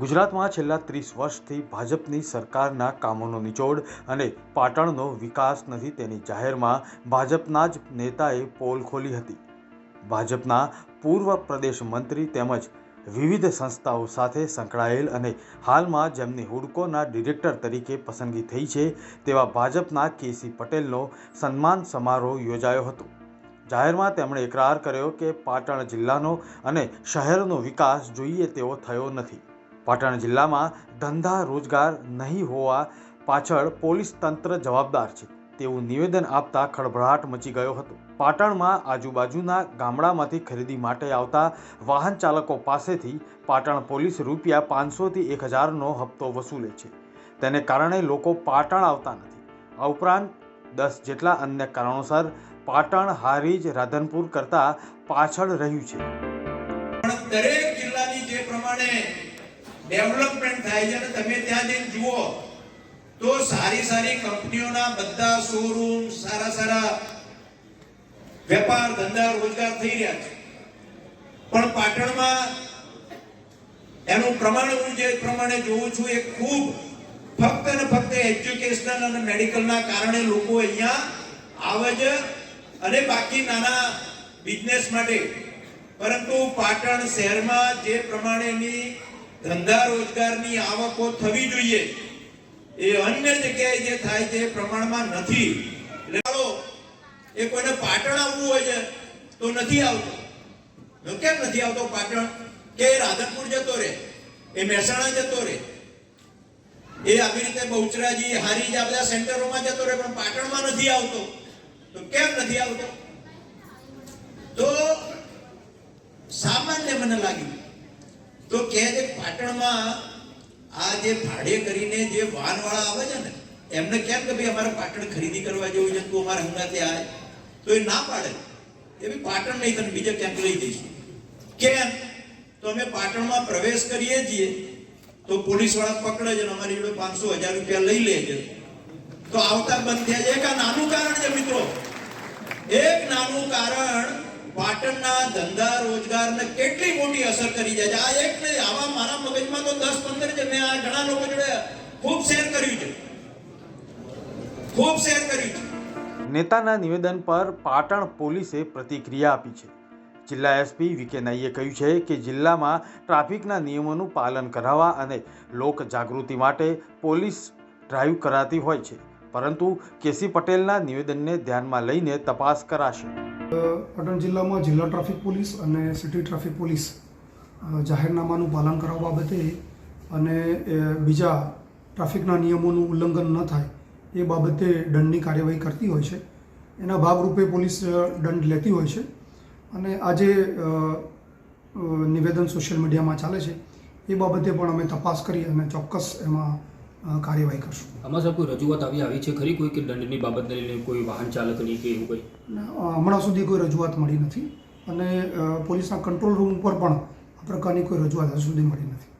ગુજરાતમાં છેલ્લા ત્રીસ વર્ષથી ભાજપની સરકારના કામોનો નિચોડ અને પાટણનો વિકાસ નથી તેની જાહેરમાં ભાજપના જ નેતાએ પોલ ખોલી હતી. ભાજપના પૂર્વ પ્રદેશ મંત્રી તેમજ વિવિધ સંસ્થાઓ સાથે સંકળાયેલ અને હાલમાં જેમની હુડકોના ડિરેક્ટર તરીકે પસંદગી થઈ છે તેવા ભાજપના કેસી પટેલનો સન્માન સમારોહ યોજાયો હતો. જાહેરમાં તેમણે એકરાર કર્યો કે પાટણ જિલ્લાનો અને શહેરનો વિકાસ જોઈએ તેવો થયો નથી. પાટણ જિલ્લામાં ધંધા રોજગાર નહીં હોવા પાછળ પોલીસ તંત્ર જવાબદાર છે. તેવું નિવેદન આપતા ખળભળાટ મચી ગયો હતો. પાટણમાં આજુબાજુના ગામડામાંથી ખરીદી માટે આવતા વાહન ચાલકો પાસેથી પાટણ પોલીસ રૂપિયા પાંચસોથી એક હજારનો હપ્તો વસૂલે છે. તેને કારણે લોકો પાટણ આવતા નથી. આ ઉપરાંત દસ જેટલા અન્ય કારણોસર પાટણ હારીજ રાધનપુર કરતાં પાછળ રહ્યું છે. દરેક જિલ્લાની જે પ્રમાણે ડેવલપમેન્ટ થાય છે અને તમે ત્યાં જઈને જુઓ, તો સારી સારી કંપનીઓના બધા શોરૂમ સારા સારા વેપાર ધંધા રોજગાર થઈ રહ્યા છે. પણ પાટણમાં એનું પ્રમાણ હું જે પ્રમાણે જોઉં છું, એ ખૂબ ફક્ત ને ફક્ત એજ્યુકેશનલ અને મેડિકલના કારણે લોકો અહીંયા આવે છે અને બાકી નાના બિઝનેસ માટે. પરંતુ પાટણ શહેરમાં જે પ્રમાણેની ધંધા રોજગારની આવકો થવી જોઈએ. એ અન્ય જગ્યાએ જે થાય છે પ્રમાણમાં નથી. એટલે એ કોઈને પાટણ આવવું હોય છે, તો નથી આવતો. કેમ નથી આવતો પાટણ? કે રાધનપુર જતો રહે, એ મહેસાણા જતો રહે. એ આવી રીતે બહુચરાજી, હારીજ, આ બધા સેન્ટરોમાં જતો રહે, પણ પાટણમાં નથી આવતો. તો કેમ નથી આવતો? તો સામાન્ય મને લાગ્યું પાટણમાં આ જે ભાડે કરીને જે વાનવાળા આવે છે ને, એમને કેમ કે ભાઈ અમારે પાટણ ખરીદી કરવા જેવું છે, તું અમારા હંગાતે આવે તો એ ના પાડે. એ બી પાટણ નહીં, તને બીજે ક્યાંક લઈ જઈશું. કેમ? તો અમે પાટણમાં પ્રવેશ કરીએ છીએ, તો પોલીસવાળા પકડે છે અમારી જોડે પાંચસો હજાર રૂપિયા લઈ લે છે. તો આવતા બંધ થયા છે. એક આ નાનું કારણ છે મિત્રો. એક નાનું કારણ પાટણના ધંધા રોજગારને કેટલી મોટી અસર કરી જાય છે. આ એક આવા મારા મગજમાં તો દસ પંદર છે મેં આ ઘણા લોકો જોડે ખૂબ શેર કર્યું છે. ખૂબ શેર કર્યું છે. નેતાના નિવેદન પર પાટણ પોલીસે પ્રતિક્રિયા આપી છે. જિલ્લા એસપી વીકે નાઈએ કહ્યું છે કે જિલ્લામાં ટ્રાફિકના નિયમોનું પાલન કરાવવા અને લોક જાગૃતિ માટે પોલીસ ડ્રાઈવ કરાતી હોય છે. પરંતુ કેસી પટેલના નિવેદનને ધ્યાનમાં લઈને તપાસ કરાશે. પાટણ જિલ્લામાં જિલ્લા ટ્રાફિક પોલીસ અને સિટી ટ્રાફિક પોલીસ જાહેરનામાનું પાલન કરવા બાબતે અને બીજા ટ્રાફિકના નિયમોનું ઉલ્લંઘન ન થાય એ બાબતે દંડની કાર્યવાહી કરતી હોય છે. એના ભાગરૂપે પોલીસ દંડ લેતી હોય છે. અને આજે નિવેદન સોશિયલ મીડિયામાં ચાલે છે. એ બાબતે પણ અમે તપાસ કરી અને ચોક્કસ એમાં કાર્યવાહી કરશું. આમાં સાહેબ કોઈ રજૂઆત આવી આવી છે ખરી કોઈ કે દંડની બાબતને લઈને કોઈ વાહન ચાલકની કે એવું કંઈ? હમણાં સુધી કોઈ રજૂઆત મળી નથી. અને પોલીસના કંટ્રોલ રૂમ ઉપર પણ આ પ્રકારની કોઈ રજૂઆત હજુ સુધી મળી નથી.